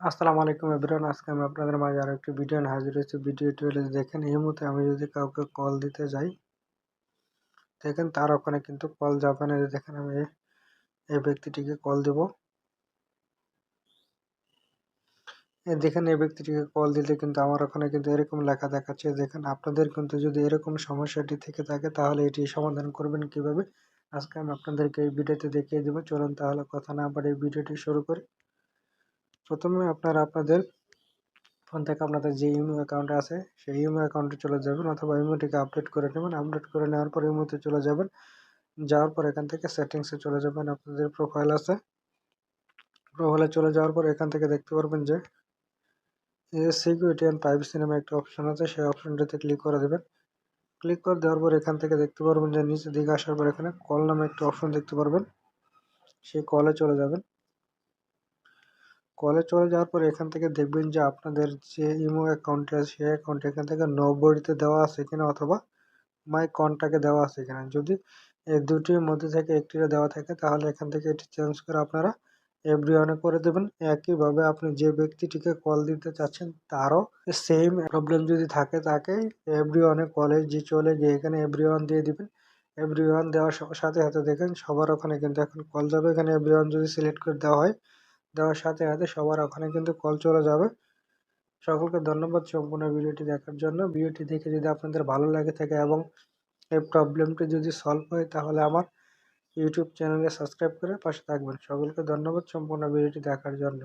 আসসালামু আলাইকুম এভরিওয়ান, আজকে আমি আপনাদের মাঝে আরও একটি ভিডিও হাজির হয়েছি। ভিডিওটি হলে দেখেন, এই মুহূর্তে আমি যদি কাউকে কল দিতে যাই, দেখেন তার ওখানে কিন্তু কল যাবে না। দেখেন আমি এই ব্যক্তিটিকে কল দেব। দেখেন, এই ব্যক্তিটিকে কল দিলে কিন্তু আমার ওখানে কিন্তু এরকম লেখা দেখাচ্ছে। দেখেন, আপনাদের কিন্তু যদি এরকম সমস্যাটি থেকে থাকে, তাহলে এটি সমাধান করবেন কীভাবে? আজকে আমি আপনাদেরকে এই ভিডিওতে দেখিয়ে দেবো। চলুন তাহলে কথা না বাড়ি ভিডিওটি শুরু করি। প্রথমে আপনারা আপনাদের ফোন থেকে আপনাদের যে ইমো অ্যাকাউন্ট আছে, সেই ইমো অ্যাকাউন্টে চলে যাবেন অথবা ইমোটিকে আপডেট করে নেবেন। আপডেট করে নেওয়ার পর ইমোতে চলে যাবেন। যাওয়ার পর এখান থেকে সেটিংসে চলে যাবেন আপনাদের প্রোফাইল আছে। প্রোফাইলে চলে যাওয়ার পর এখান থেকে দেখতে পারবেন যে সিকিউরিটি অ্যান্ড প্রাইভেসি নামে একটা অপশন আছে। সেই অপশনটাতে ক্লিক করে দেবেন। ক্লিক করে দেওয়ার পর এখান থেকে দেখতে পারবেন যে নিচের দিকে আসার পর এখানে কল নামে একটা অপশন দেখতে পারবেন। সেই কলে চলে যাবেন। কলে চলে যাওয়ার পর এখান থেকে দেখবেন যে আপনাদের যে ইমো অ্যাকাউন্টে আছে, সেই অ্যাকাউন্ট এখান থেকে নবরিতে দেওয়া আছে কিনা অথবা মাই কন্ট্যাক্টে দেওয়া আছে কিনা। যদি এই দুটির মধ্যে থেকে একটিতে দেওয়া থাকে, তাহলে এখান থেকে এটি চেঞ্জ করে আপনারা এভরি ওয়ানে করে দেবেন। একইভাবে আপনি যে ব্যক্তিটিকে কল দিতে চাচ্ছেন, তারও সেম প্রবলেম যদি থাকে, তাকে এভরি ওয়ানে কলে যে চলে গিয়ে এখানে এভরি ওয়ান দিয়ে দিবেন। এভরি ওয়ান দেওয়ার সাথে সাথে দেখেন সবার ওখানে কিন্তু এখন কল যাবে। এখানে এভরি ওয়ান যদি সিলেক্ট করে দেওয়া হয় দেওয়ার সাথে সাথে সবার ওখানে কিন্তু কল চলে যাবে। সকলকে ধন্যবাদ সম্পূর্ণ ভিডিওটি দেখার জন্য। ভিডিওটি দেখে যদি আপনাদের ভালো লাগে থাকে এবং এই প্রবলেমটি যদি সলভ হয়, তাহলে আমার ইউটিউব চ্যানেলে সাবস্ক্রাইব করে পাশে থাকবেন। সকলকে ধন্যবাদ সম্পূর্ণ ভিডিওটি দেখার জন্য।